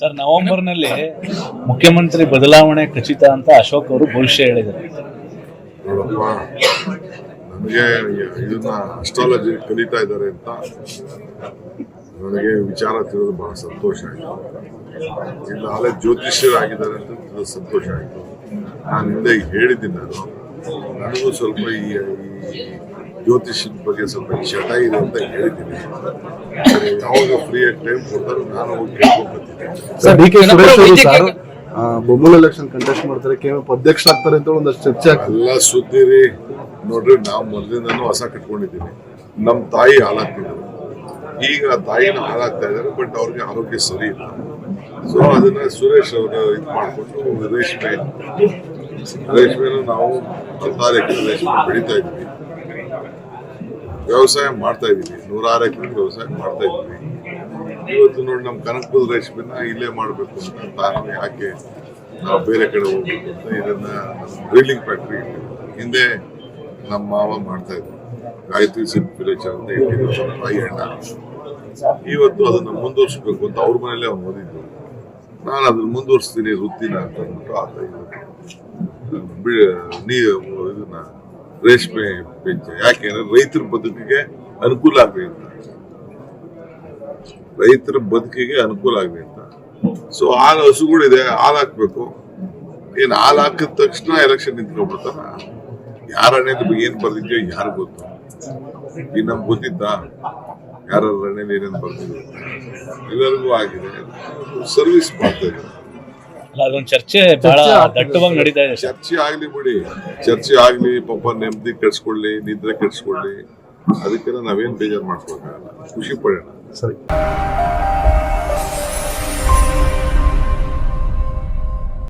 Sir, ನವೆಂಬರ್ನಲ್ಲಿ ಮುಖ್ಯಮಂತ್ರಿ ಬದಲಾವಣೆ ಖಚಿತ ಅಂತ ಅಶೋಕ್ ಅವರು ಭವಿಷ್ಯ ಹೇಳಿದರು ನೋಡಪ್ಪ ನನಗೆ ಇದನ್ನ ಅಸ್ಟ್ರಾಲಜಿ ಕಲಿತಾ ಇದ್ದಾರೆ ಅಂತ ನನಗೆ ವಿಚಾರ ತಿಳಿದು ಬಹಳ ಸಂತೋಷ ಆಯಿತು. ಇಲ್ಲ ಆಲೆ ಜ್ಯೋತಿಷ್ಯರಾಗಿದ್ದಾರೆ ಅಂತ ತಿಳಿದು ಸಂತೋಷ ಆಯಿತು. ನಾನು ಹಿಂದೆ ಹೇಳಿದ್ದೀನಿ ನಾನು. ನನಗೂ ಸ್ವಲ್ಪ ಈ ಈ ಜ್ಯೋತಿಷ್ಯದ ಬಗ್ಗೆ ಸ್ವಲ್ಪ ಚಟ ಇದೆ ಅಂತ ಹೇಳಿದ್ದೀನಿ. ಯಾವಾಗ ಫ್ರೀ ಆಗಿ ಟೈಮ್ ಕೊಡ್ತಾರೋ ನಾನು ಹೋಗಿ ಕೇಳ್ಕೊಂಡ್ಬರ್ತೀನಿ ಬೊಮ್ಮಲ್ ಎಲೆಕ್ಷನ್ ಕಂಟೆಸ್ಟ್ ಮಾಡ್ತಾರೆ ಕೇವಲ ಅಧ್ಯಕ್ಷ ಆಗ್ತಾರೆ ಅಂತ ಒಂದಷ್ಟು ಚರ್ಚೆ ಆಗ್ತದೆ. ಎಲ್ಲ ಸುದ್ದಿ ರೀ ನೋಡ್ರಿ ನಾವು ಮೊದಲಿಂದನೂ ಹೊಸ ಕಟ್ಕೊಂಡಿದ್ದೀನಿ ನಮ್ಮ ತಾಯಿ ಹಾಳಾಗ್ತಿದ್ದಾರೆ ಈಗ ತಾಯಿನ ಹಾಳಾಗ್ತಾ ಇದ್ದಾರೆ ಬಟ್ ಅವ್ರಿಗೆ ಆರೋಗ್ಯ ಸರಿ ಇಲ್ಲ. ಸೊ ಅದನ್ನ ಸುರೇಶ್ ಅವರು ಇದು ಮಾಡಿಕೊಂಡು ರೇಷ್ಮೆ. ರೇಷ್ಮೆನ ನಾವು ಹತ್ತಾರು ಎಕರೆ ರೇಷ್ಮೆ ಬೆಳೀತಾ ಇದ್ವಿ. ವ್ಯವಸಾಯ ಮಾಡ್ತಾ ಇದ್ದೀವಿ ನೂರಾರು ಎಕರೆ ವ್ಯವಸಾಯ ಮಾಡ್ತಾ ಇದ್ದೀವಿ ಇವತ್ತು ನೋಡಿ ನಮ್ಮ ಕನಕಪುರ ರೇಷ್ಮೆನ ಇಲ್ಲೇ ಮಾಡಬೇಕು ಅಂತ ನಾನು ಯಾಕೆ ನಾವು ಬೇರೆ ಕಡೆ ಹೋಗ್ಬೇಕು ಅಂತ ಇದನ್ನ ಡ್ರಿಲ್ಲಿಂಗ್ ಫ್ಯಾಕ್ಟ್ರಿ ಹಿಂದೆ ನಮ್ಮ ಮಾವ ಮಾಡ್ತಾ ಇದ್ರು. ಗಾಯತ್ರಿ ಸಿಲ್ಕ್ ವಿಲೇಜ್ ಅಂತ ಇಟ್ಟಿದ್ರು ತಾಯಿ ಅಣ್ಣ. ಇವತ್ತು ಅದನ್ನ ಮುಂದುವರ್ಸ್ಬೇಕು ಅಂತ ಅವ್ರ ಮನೇಲೆ ಅವ್ನು ಓದಿದ್ದು ನಾನು ಅದನ್ನ ಮುಂದುವರಿಸ್ತೀನಿ ವೃತ್ತಿನ ಅಂತ ಅಂದ್ಬಿಟ್ಟು ಆತ ನೀ ರೇಷ್ಮೆ ಬೆಂಚ ಯಾಕೆಂದ್ರೆ ರೈತರ ಬದುಕಿಗೆ ಅನುಕೂಲ ಆಗಲಿ ಅಂತ. ರೈತರ ಬದುಕಿಗೆ ಅನುಕೂಲ ಆಗಲಿ ಅಂತ. ಸೊ ಹಾಲು ಹಸುಗಳಿದೆ, ಹಾಲು ಹಾಕ್ಬೇಕು. ಏನ್ ಹಾಲು ಹಾಕಿದ ತಕ್ಷಣ ಎಲೆಕ್ಷನ್ ನಿಂತ್ಕೊಂಡ್ಬಿಡ್ತಾರ ಯಾರ ಹಣೆಯಲ್ಲಿ ಬಗ್ಗೆ ಏನ್ ಬರ್ದಿದ್ಯೋ ಯಾರು ಗೊತ್ತು. ಈ ನಮ್ಗೆ ಗೊತ್ತಿದ್ದ ಯಾರ ಹಣೆಯಲ್ಲಿ ಏನೇನು ಬರ್ದಿದ್ರು ಎಲ್ಲರಿಗೂ ಆಗಿದೆ. ಸರ್ವಿಸ್ ಮಾಡ್ತಾ ಇದ್ದಾರೆ. ಅದೊಂದು ಚರ್ಚೆ ಬಹಳ ದಟ್ಟವಾಗಿ ನಡೀತಾ ಇದೆ. ಸರ್ ಚರ್ಚೆ ಆಗ್ಲಿ ಬಿಡಿ. ಚರ್ಚೆ ಆಗ್ಲಿ ಪಾಪ ನೆಮ್ಮದಿ ಕೆಡ್ಸ್ಕೊಳ್ಳಿ ನಿದ್ರೆ ಕೆಡ್ಸ್ಕೊಳ್ಳಿ. ಅದಕ್ಕೆಲ್ಲ ನಾವೇನ್ ಬೇಜಾರು ಮಾಡ್ಕೊಳಕ್ಕಾಗಲ್ಲ. ಖುಷಿ ಪಡೋಣ. ಸರಿ.